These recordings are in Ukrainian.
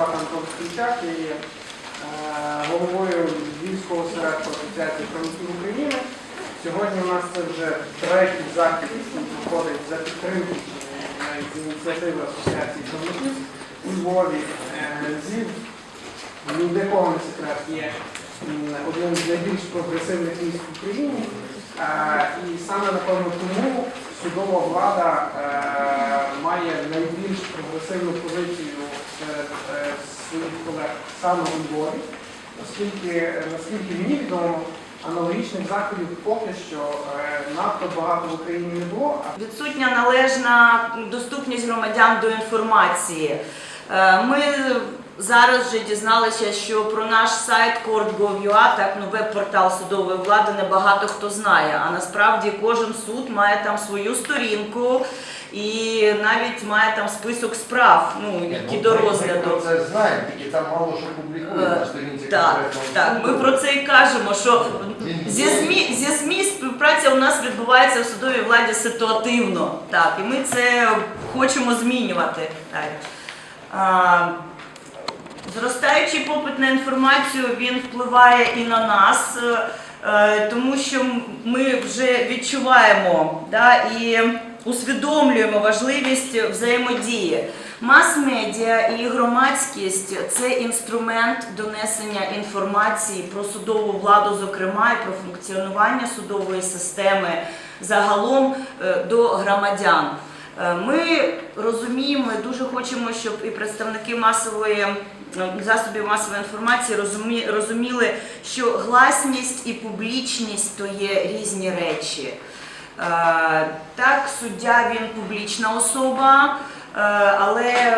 звати Антон Скільчак і е, головою Львівського осередку Асоціації правників України. Сьогодні у нас це вже третій захід, який проходить за підтримки е, з ініціативи Асоціації правників у Львові. Е, Львів, ні для кого не секрет, є одним з найбільш прогресивних міст в Україні. Е, І саме напевно тому судова влада має найбільш прогресивну позицію серед е, своїх колег саме у Львові, оскільки, е, наскільки мені відомо, аналогічних заходів поки що е, надто багато в Україні не було, Відсутня належна доступність громадян до інформації. Е, Ми зараз вже дізналися, що про наш сайт court.gov.ua, так ну веб-портал судової влади, небагато хто знає. А насправді кожен суд має там свою сторінку і навіть має там список справ, ну які до розгляду. Ми про це знаємо, тільки там мало що публікує Е, на сторінці Так, так, ми про це і кажемо, що зі ЗМІ, зі ЗМІ співпраця у нас відбувається в судовій владі ситуативно. Так, і ми це хочемо змінювати. Так. Зростаючий попит на інформацію він впливає і на нас, е, е, тому що ми вже відчуваємо да, і усвідомлюємо важливість взаємодії. Мас-медіа і громадськість це інструмент донесення інформації про судову владу, зокрема, і про функціонування судової системи загалом е, до громадян. Е, Ми розуміємо дуже хочемо, щоб і представники масової засобів масової інформації розуміли, що гласність і публічність то є різні речі. Е, Так, суддя він публічна особа, е, але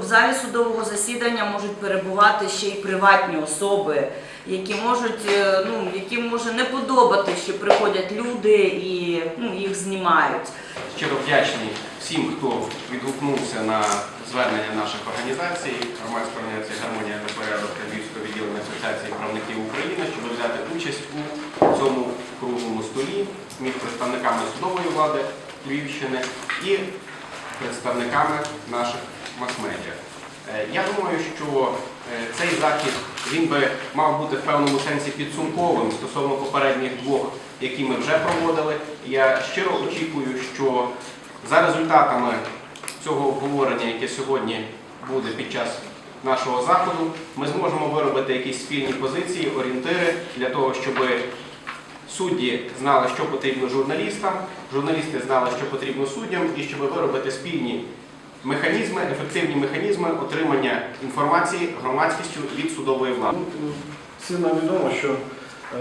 в, залі судового засідання можуть перебувати ще й приватні особи, які можуть, е, ну, яким може не подобати, що приходять люди і ну, їх знімають. Щиро вдячний всім, хто відгукнувся на звернення наших організацій, громадської організації Гармонія та порядок та Львівського відділення Асоціації правників України, щоб взяти участь у цьому круглому столі між представниками судової влади Львівщини і представниками наших мас-медіа. Е, Я думаю, що е, цей захід він би мав бути в певному сенсі підсумковим стосовно попередніх двох, які ми вже проводили. Я щиро очікую, що за результатами цього обговорення, яке сьогодні буде під час нашого заходу, ми зможемо виробити якісь спільні позиції, орієнтири для того, щоб судді знали, що потрібно журналістам, журналісти знали, що потрібно суддям, і щоб виробити спільні механізми, ефективні механізми отримання інформації громадськістю від судової влади. Ну, Всім нам відомо, що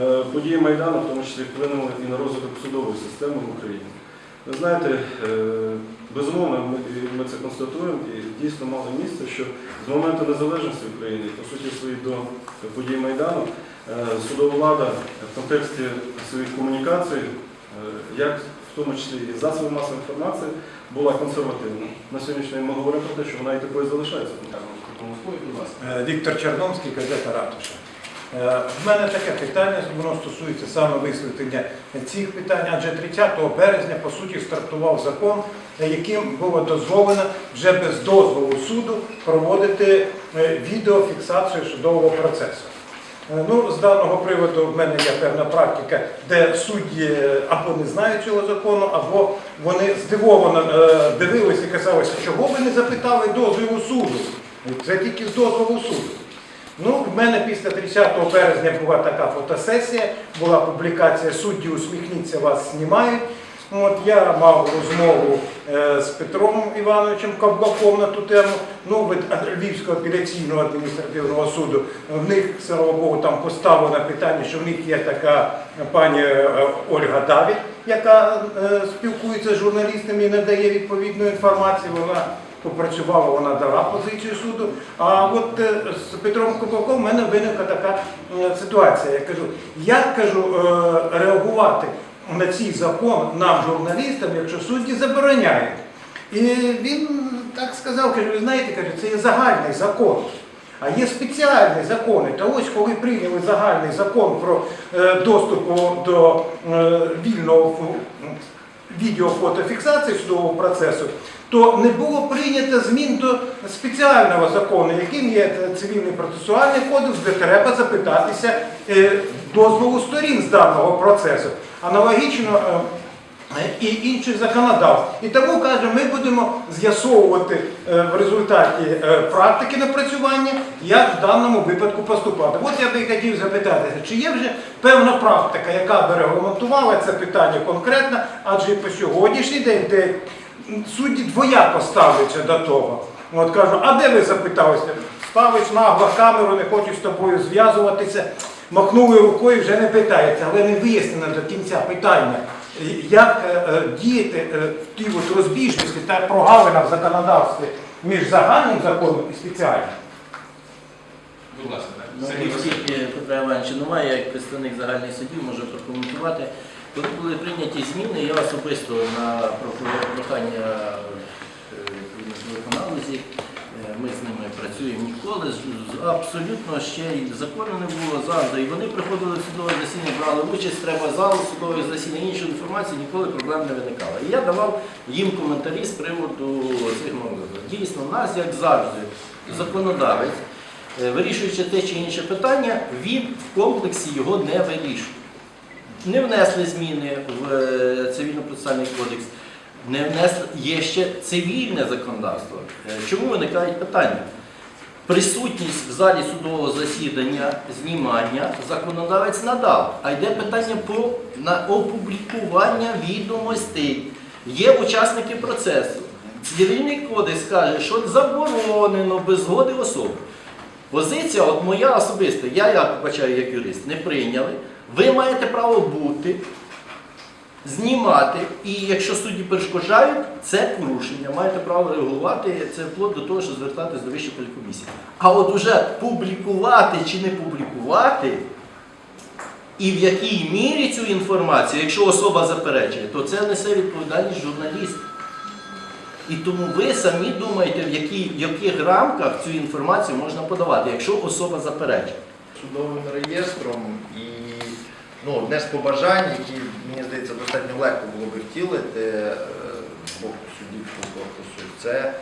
е, події Майдану, в тому числі, вплинули і на розвиток судової системи в Україні. Ви знаєте, е, безумовно, ми, це констатуємо, і дійсно мало місце, що з моменту незалежності України, по суті своїй до подій Майдану, е, судова влада в контексті своїх комунікацій, е, як в тому числі і засоби масової інформації, була консервативна. На сьогоднішній день ми говоримо про те, що вона і такою залишається. Віктор Черномський, газета Ратуша. Е, В мене таке питання, воно стосується саме висвітлення цих питань, адже 30 березня, по суті, стартував закон, е, яким було дозволено вже без дозволу суду проводити е, відеофіксацію судового процесу. Ну, з даного приводу в мене є певна практика, де судді або не знають цього закону, або вони здивовано дивилися і казалися, чого ви не запитали дозволу суду. Це тільки з дозволу суду. Ну, в мене після 30 березня була така фотосесія, була публікація судді усміхніться, вас знімають. От я мав розмову е, з Петром Івановичем Ковбаком на ту тему. Ну, від Львівського апеляційного адміністративного суду в них, слава Богу, там поставлено питання, що в них є така пані е, Ольга Давід, яка е, спілкується з журналістами і надає відповідну інформацію. Вона попрацювала, вона дала позицію суду. А от е, з Петром Копаком в мене виникла така е, ситуація. Я кажу, як кажу, е, реагувати на цей закон нам, журналістам, якщо судді забороняють. І він так сказав, каже, ви знаєте, каже, це є загальний закон. А є спеціальні закони. Та ось коли прийняли загальний закон про доступ до вільного відеофотофіксації судового процесу, то не було прийнято змін до спеціального закону, яким є цивільний процесуальний кодекс, де треба запитатися е, дозволу сторін з даного процесу. Аналогічно е, і інших законодавств. І тому каже, ми будемо з'ясовувати е, в результаті практики напрацювання, як в даному випадку поступати. От я би хотів запитати, чи є вже певна практика, яка би регламентувала це питання конкретно, адже по сьогоднішній день, де судді двояко ставляться до того. От кажу, а де ви запиталися? Ставиш нагло камеру, не хочуть з тобою зв'язуватися, махнули рукою, вже не питається, але не вияснено до кінця питання. Як е, е, діяти е, в тій от розбіжності та прогалина в законодавстві між загальним законом і спеціальним? Будь ласка, Ну, Сергій Васильович. оскільки Петра немає, я як представник загальних судів можу прокоментувати. Коли були прийняті зміни, я особисто на прохання е, відповідно галузі, е, ми з ними працюємо ніколи, абсолютно ще й закону не було завжди. І вони приходили в судове засідання, брали участь, треба залу судових засідань, іншу інформацію, ніколи проблем не виникало. І я давав їм коментарі з приводу цих моментів. Дійсно, в нас, як завжди, законодавець. Е, Вирішуючи те чи інше питання, він в комплексі його не вирішує. Не внесли зміни в е, цивільно-процесуальний кодекс, не внесли є ще цивільне законодавство. Е, Чому виникають питання? Присутність в залі судового засідання, знімання законодавець надав, а йде питання про на опублікування відомостей. Є учасники процесу. Цивільний кодекс каже, що заборонено без згоди особи. Позиція, от моя особиста, я як вбачаю як юрист, не прийняли. Ви маєте право бути, знімати, і якщо судді перешкоджають, це порушення. Маєте право реагувати, це вплоть до того, що звертатись до вищої полікомісії. А от уже публікувати чи не публікувати, і в якій мірі цю інформацію, якщо особа заперечує, то це несе відповідальність журналіст. І тому ви самі думаєте, в, які, в яких рамках цю інформацію можна подавати, якщо особа заперечує. судовим реєстром і ну, одне з побажань, які, мені здається, достатньо легко було би втілити е, з боку суддівського корпусу, це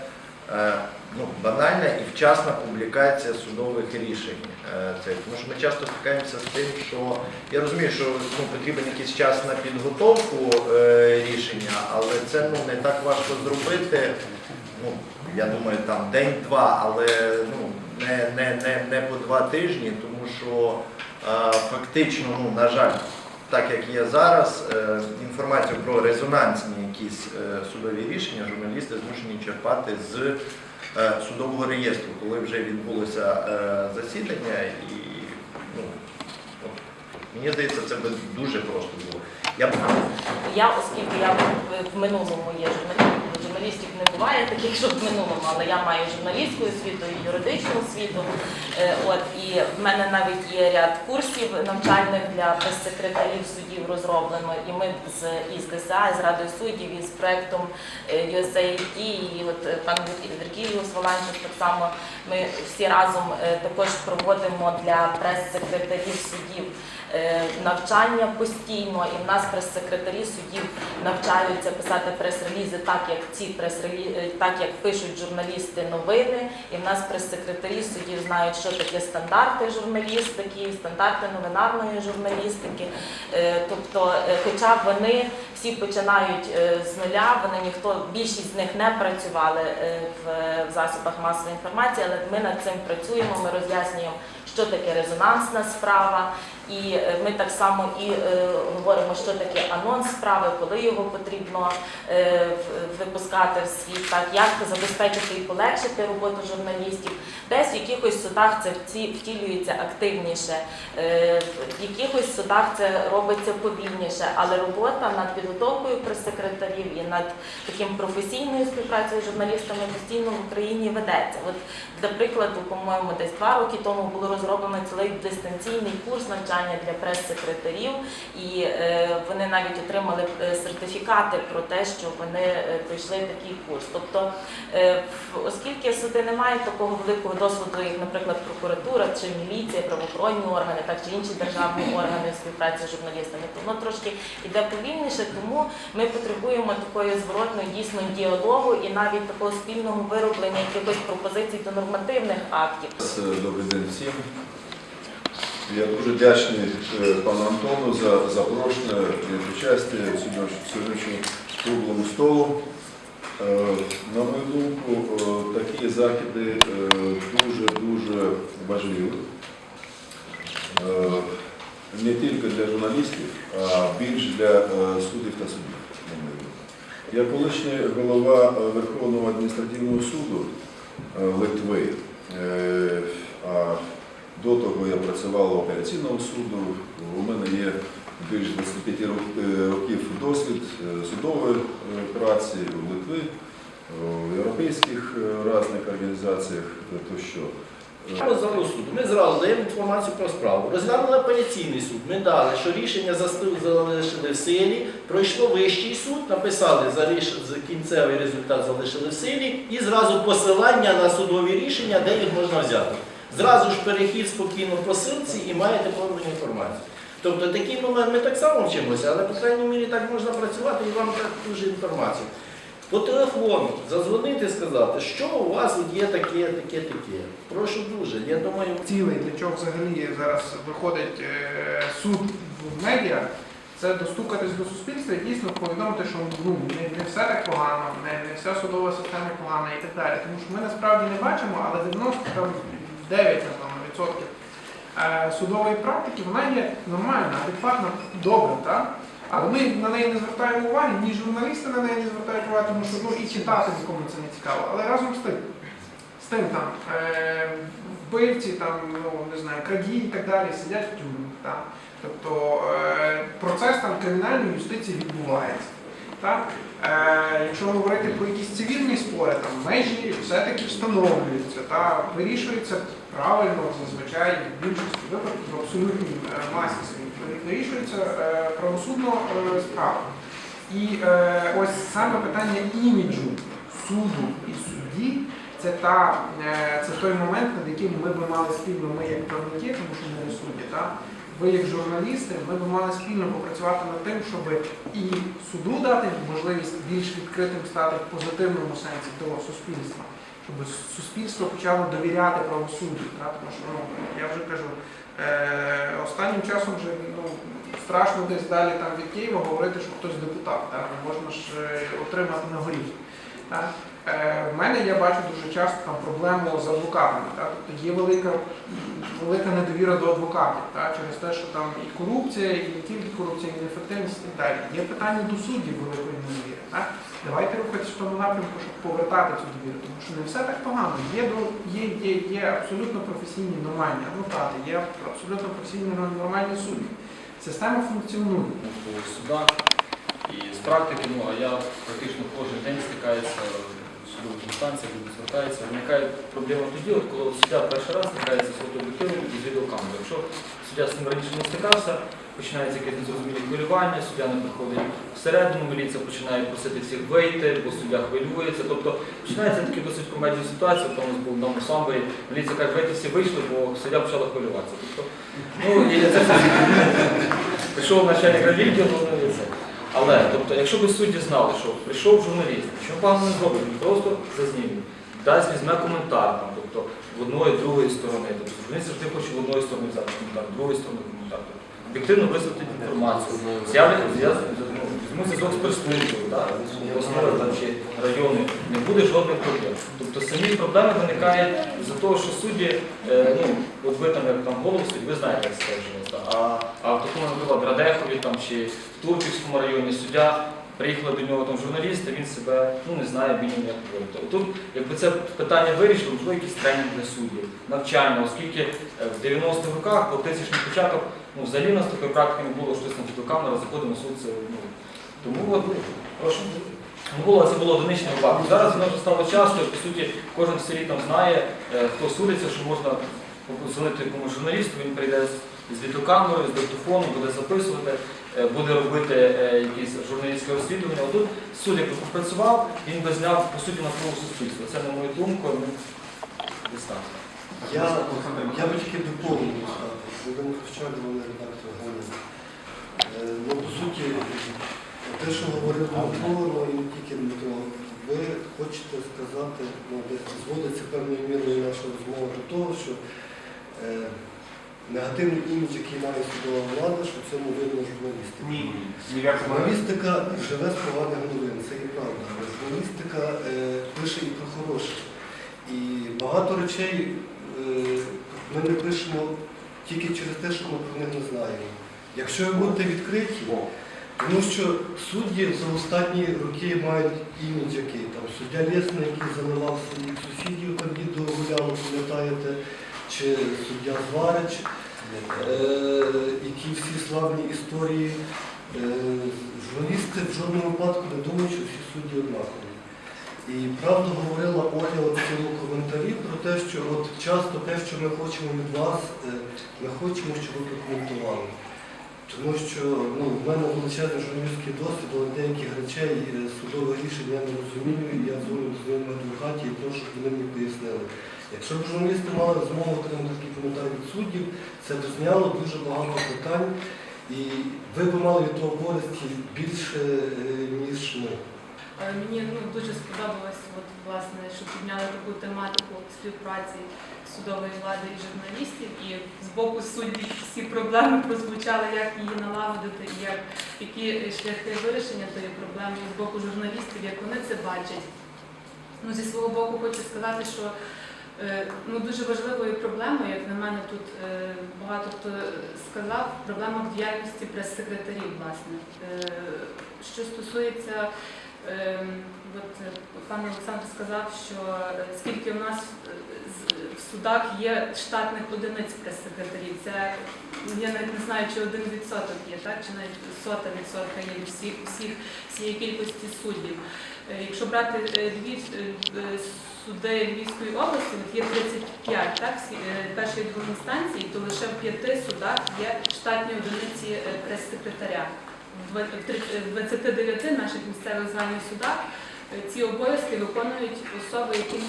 е, ну, банальна і вчасна публікація судових рішень. Е, Це, тому що ми часто стикаємося з тим, що я розумію, що ну, потрібен якийсь час на підготовку е, рішення, але це ну, не так важко зробити. Ну, я думаю, там день-два, але ну, не, не, не, не по два тижні, тому що фактично, ну, на жаль, так як є зараз, е, інформацію про резонансні якісь е, судові рішення журналісти змушені черпати з е, судового реєстру, коли вже відбулося засідання, і ну, мені здається, це би дуже просто було. Я б Я, оскільки я в минулому є журналістом, журналістів не буває таких, що в минулому, але я маю журналістську освіту і юридичну освіту. Е, От і в мене навіть є ряд курсів навчальних для прес-секретарів судів розроблено. І ми з із ДСА, з Радою суддів, і з проектом е, USAID, і от е, пан Віркіліус Воланчук так само. Ми всі разом також проводимо для прес-секретарів судів навчання постійно, і в нас прес-секретарі судів навчаються писати прес-релізи так, як ці прес-релізи, так як пишуть журналісти новини. І в нас прес-секретарі судів знають, що таке стандарти журналістики, стандарти новинарної журналістики. Е, Тобто, е, хоча вони всі починають е, з нуля, вони ніхто більшість з них не працювали е, в засобах масової інформації, але ми над цим працюємо. Ми роз'яснюємо, що таке резонансна справа. І е, ми так само і е, говоримо, що таке анонс справи, коли його потрібно е, випускати в світ, так як забезпечити і полегшити роботу журналістів. Десь в якихось судах це втілюється активніше, е, в якихось судах це робиться повільніше, але робота над підготовкою прес-секретарів і над таким професійною співпрацею з журналістами постійно в Україні ведеться. От для прикладу, по-моєму, десь два роки тому було розроблено цілий дистанційний курс навчання для прес-секретарів, і е, вони навіть отримали е, сертифікати про те, що вони е, пройшли такий курс. Тобто, оскільки суди не мають такого великого досвіду, як, наприклад, прокуратура чи міліція, правоохоронні органи, так чи інші державні органи співпраці з журналістами. То воно трошки йде повільніше, тому ми потребуємо такої зворотної дійсно діалогу і навіть такого спільного вироблення якихось пропозицій до нормативних актів. Добрий день всім. Я дуже вдячний е, пану Антону за запрошення і участь в сьогоднішньому круглому столу. Е, На мою думку, е, такі заходи дуже-дуже важливі. Не тільки для журналістів, а більш для суддів та суддів. Я колишній голова Верховного адміністративного суду Литви. До того я працював в апеляційному суду. У мене є більш 25 е, років досвід е, судової е, праці в Литві, в європейських е, різних організаціях. Е, Ми суду. Ми зразу даємо інформацію про справу. Розглянули апеляційний суд. Ми дали, що рішення залишили в силі. Пройшло вищий суд, написали за кінцевий результат залишили в силі і зразу посилання на судові рішення, де їх можна взяти. Зразу ж перехід спокійно по силці і маєте повну інформацію. Тобто такий момент ми так само вчимося, але, по крайній мірі, так можна працювати і вам так дуже інформацію. По телефону задзвонити, сказати, що у вас є таке, таке, таке. Прошу дуже. Я думаю, цілий для чого взагалі зараз виходить е, суд в медіа. Це достукатись до суспільства і дійсно повідомити, що ну, не, не все так погано, не, не вся судова система погана і так далі. Тому що ми насправді не бачимо, але 90% 9 відсотків е, судової практики, вона є нормальна, адекватна, добра. Та? Але ми на неї не звертаємо уваги, ні журналісти на неї не звертають уваги, тому що ну, і читати нікому це не цікаво. Але разом з тим, з тим там е, вбивці, там, ну, не знаю, крадії і так далі сидять в тюрмі. Тобто е, процес там кримінальної юстиції відбувається. Так? Е, якщо говорити про якісь цивільні спори, там межі все-таки встановлюються, та вирішується правильно, зазвичай в більшості випадків в абсолютній е, масі вирішується е, правосудно е, справа. І е, ось саме питання іміджу суду і судді це, та, е, це той момент, над яким ми би мали спільно, ми як правники, тому що ми не судді, ви як журналісти, ми б мали спільно попрацювати над тим, щоб і суду дати можливість більш відкритим стати в позитивному сенсі до суспільства, щоб суспільство почало довіряти правосуддю. Тому що ну, я вже кажу, е, останнім часом вже ну, страшно десь далі там від Києва говорити, що хтось депутат, та, можна ж е, отримати на горіх. Та. Е, в мене я бачу дуже часто там проблему з адвокатами. Та? Тобто є велика, велика недовіра до адвокатів та? через те, що там і корупція, і не тільки корупція, і неефективність і так далі. Є питання до суддів великої недовіри. Та? Давайте рухатися в тому напрямку, щоб повертати цю довіру, тому що не все так погано. Є, є, є, є абсолютно професійні нормальні адвокати, є абсолютно професійні нормальні судді. Система функціонує. по судах і з практики, ну а я практично кожен день стикаюся судових інстанціях, люди звертаються. Виникає проблема тоді, от коли суддя перший раз стикається з фотооб'єктивом і з відеокамерою. Якщо суддя з цим раніше не стикався, починається якесь незрозуміле хвилювання, суддя не приходить всередину, міліція починає просити всіх вийти, бо суддя хвилюється. Тобто починається такі досить комедні ситуації, тому з був на самборі, міліція каже, вийти всі вийшли, бо суддя почала хвилюватися. Тобто, ну, і це прийшов начальник відділу. Але, тобто, якщо б судді знали, що прийшов журналіст, що погано не зробить, він просто зазніме, дасть візьме коментар, там, тобто, в одної, другої сторони. Тобто, журналіст завжди хоче в одної сторони взяти коментар, в другої сторони коментар. Тобто, об'єктивно висвітлити інформацію. З'являться ну, візьму зв'язок з з обласною там, чи району, не буде жодних проблем. Тобто самі проблеми виникають з-за того, що судді, е, ну, от ви там як там голос судді, ви знаєте, як скажімо, а, а в такому, наприклад, Радехові там, чи в Турківському районі суддя, приїхали до нього там журналісти, він себе ну, не знає, він як говорити. Тут, якби це питання вирішило, можливо, якийсь тренінг для суддів, навчання, оскільки е, в 90-х роках, по тисячних початок, ну, взагалі у нас такої практики не було, що на фотокамера заходив на суд, це, ну, тому от, прошу. Ну, це було одиничне випадок. Зараз воно вже стало часто, по суті, кожен в селі там знає, е, хто судиться, що можна позвонити якомусь журналісту, він прийде з- відеокамерою, з диктофоном, буде записувати, е, буде робити е, якісь журналістське розслідування. Отут суддя якби попрацював, він би зняв, по суті, напругу суспільства. Це, на мою думку, ну, десь. Я, я би тільки доповнив сказати. Володимир Ковчак, головний редактор. Е, Ну, по суті, те, що говорив ну і не тільки Дмитро, ви хочете сказати, ну, десь зводиться певною мірою наша розмова до того, що е, негативний імідж, який має судова влада, що в цьому винна журналістика. Ні. Журналістика живе з поганих новин, це і правда. Але журналістика е, пише і про хороше. І багато речей е, ми не пишемо тільки через те, що ми про них не знаємо. Якщо ви будете відкриті, тому що судді за останні роки мають імідж який там суддя Лєсна, який заливав своїх сусідів, там відео гуляли, пам'ятаєте, чи суддя Зварич, е, які всі славні історії. Е, Журналісти в жодному випадку не думають, що всі судді однакові. І правда говорила Оля в цьому коментарі про те, що от часто те, що ми хочемо від вас, е, ми хочемо, щоб ви прокоментували. Тому що ну, в мене величезний журналістський досвід, але деяких речей судове судових рішень я не розумію, і я дзвоню до своєму адвокаті і прошу, щоб вони мені пояснили. Якщо б журналісти мали змогу отримати такий коментарі від суддів, це б зняло дуже багато питань, і ви б мали від того користі більше, е, ніж ми. Е, Мені ну, дуже сподобалось, от, власне, що підняли таку тематику співпраці судової влади і журналістів, і з боку суддів всі проблеми прозвучали, як її налагодити, і як, які шляхи вирішення тої проблеми, і з боку журналістів, як вони це бачать. Ну, зі свого боку хочу сказати, що е, ну, дуже важливою проблемою, як на мене, тут е, багато хто сказав, проблема в діяльності прес-секретарів, власне. Що стосується От е, пан Олександр сказав, що е, скільки у нас е, в судах є штатних одиниць прес-секретарів, це ну, я навіть не знаю, чи один відсоток є, так чи навіть сота відсотка є всіх, всіх всієї кількості суддів. Якщо брати е, суди Львівської області, от є 35 так, першої другої інстанції, то лише в п'яти судах є штатні одиниці прес-секретаря. В два- в три- в 29 наших місцевих званих судах е, ці обов'язки виконують особи, які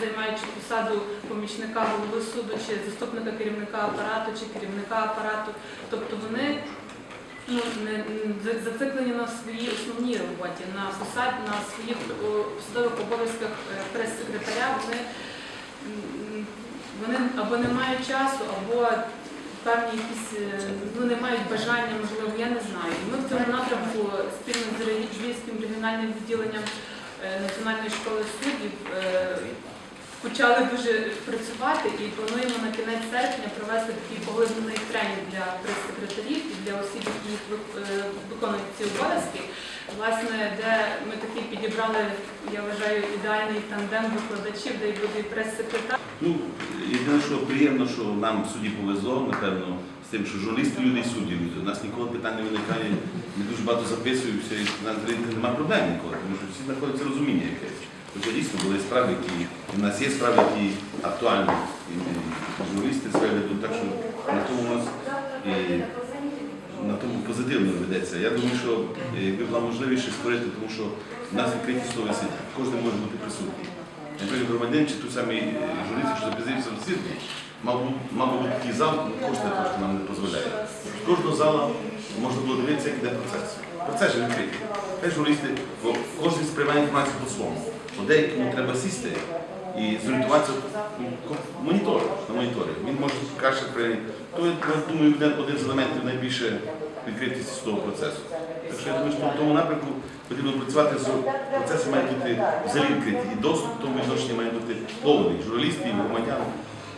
займаючи посаду помічника голови суду чи заступника керівника апарату чи керівника апарату. Тобто вони ну, не, зациклені на своїй основній роботі, на посад, на своїх о, судових обов'язках е, прес-секретаря. Вони, вони або не мають часу, або певні якісь е, ну, не мають бажання, можливо, я не знаю. Ми в цьому напрямку спільно з Львівським регіональним відділенням е, Національної школи суддів е, почали дуже працювати і плануємо на кінець серпня провести такий поглиблений тренінг для прес-секретарів і для осіб, які е, виконують ці обов'язки. Власне, де ми такий підібрали, я вважаю, ідеальний тандем викладачів, де буде прес-секретар. Ну, єдине, що приємно, що нам в суді повезло, напевно, з тим, що журналісти люди і судді люди. У нас ніколи питань не виникає, ми дуже багато записуємося, і на немає проблем ніколи, тому що всі знаходяться розуміння якесь. Тобто дійсно були справи, які в нас є справи, які актуальні. І, журналісти себе ведуть, так що на тому у нас і, на тому позитивно ведеться. Я думаю, що е, якби була можливість створити, тому що в нас відкриті совісті, кожен може бути присутній. Наприклад, громадян чи той самий е, журналіст, що запізився в світ, мав, би такий зал, ну, кошти нам не дозволяє. З кожного зала можна було дивитися, як іде процес. Процес же відкритий. Те журналісти, кожен сприймає інформацію по-своєму. Бо деякому треба сісти і зорієнтуватися ну, монітор, на моніторі. Він може краще прийняти. То, я думаю, один, один з елементів найбільше відкритості судового процесу. Так що я думаю, що в тому напрямку потрібно працювати з процеси мають бути взагалі відкриті. І доступ в тому відношенні має бути повний, журналістів, і громадян.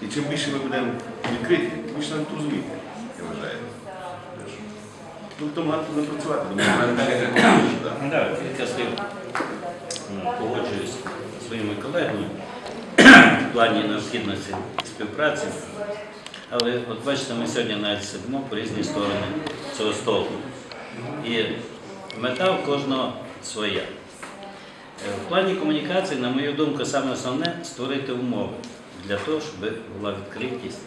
І чим більше ми будемо відкриті, тим більше нам розуміти, я вважаю. Ну, в тому напрямку не працювати. Так, слів е, погоджуюсь зі своїми колегами в плані необхідності співпраці. Але от бачите, ми сьогодні навіть сидимо по різні сторони цього столу. І мета в кожного своя. Е, В плані комунікації, на мою думку, саме основне створити умови для того, щоб була відкритість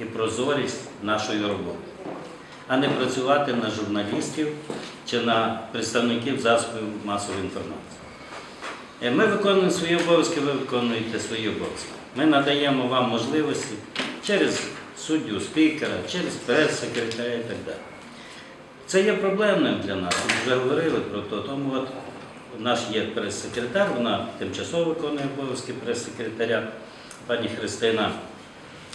і прозорість нашої роботи, а не працювати на журналістів чи на представників засобів масової інформації. Е, Ми виконуємо свої обов'язки, ви виконуєте свої обов'язки. Ми надаємо вам можливості через суддю, спікера, через прес-секретаря і так далі. Це є проблемним для нас. Ми вже говорили про то. Тому от у нас є прес-секретар, вона тимчасово виконує обов'язки прес-секретаря, пані Христина,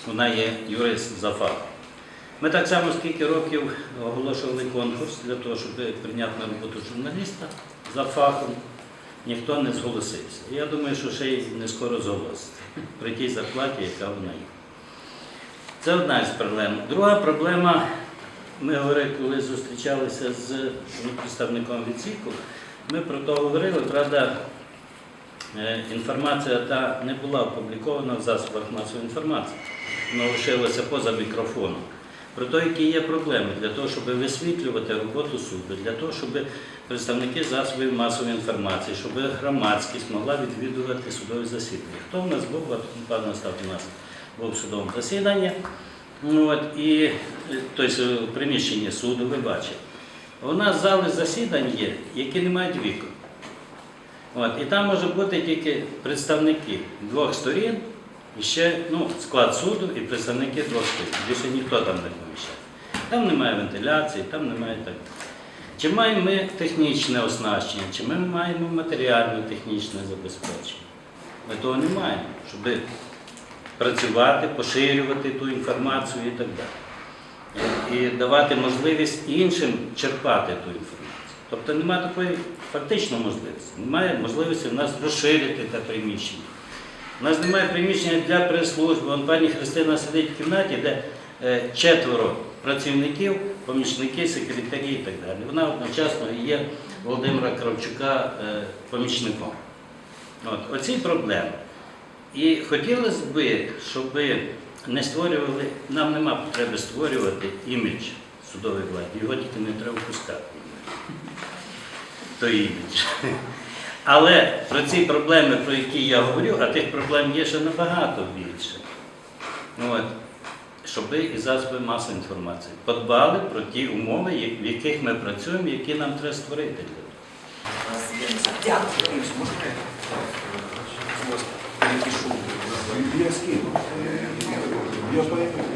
вона є юрист за фахом. Ми так само скільки років оголошували конкурс для того, щоб прийняти на роботу журналіста за фахом, ніхто не зголосився. Я думаю, що ще й не скоро зголоситься при тій зарплаті, яка вона є. Це одна з проблем. Друга проблема, ми говорили, коли зустрічалися з представником відсіку, ми про то говорили, правда, е, інформація та не була опублікована в засобах масової інформації. Вона лишилася поза мікрофоном. Про те, які є проблеми для того, щоб висвітлювати роботу суду, для того, щоб представники засобів масової інформації, щоб громадськість могла відвідувати судові засідання. Хто в нас був, пан Остап у нас був судовому засіданні, Ну, от, і е, тобто, в приміщенні суду, ви бачите. У нас зали засідань є, які не мають вікон. От, і там може бути тільки представники двох сторін, і ще ну, склад суду і представники двох сторін. Більше ніхто там не поміщає. Там немає вентиляції, там немає так. Чи маємо ми технічне оснащення, чи ми маємо матеріально-технічне забезпечення? Ми того не маємо, щоб працювати, поширювати ту інформацію і так далі. І давати можливість іншим черпати ту інформацію. Тобто немає такої фактично можливості. Немає можливості в нас розширити те приміщення. У нас немає приміщення для прес-служби. Вон пані Христина сидить в кімнаті, де е, четверо працівників, помічники, секретарі і так далі. Вона одночасно є Володимира Кравчука е, помічником. От, оці проблеми. І хотілося б, щоб не створювали, нам нема потреби створювати імідж судової влади, його тільки не треба впускати. Той імідж. Але про ці проблеми, про які я говорю, а тих проблем є ще набагато більше. От. Щоб і засоби масової інформації подбали про ті умови, в яких ми працюємо, які нам треба створити. Дякую. Я поэтому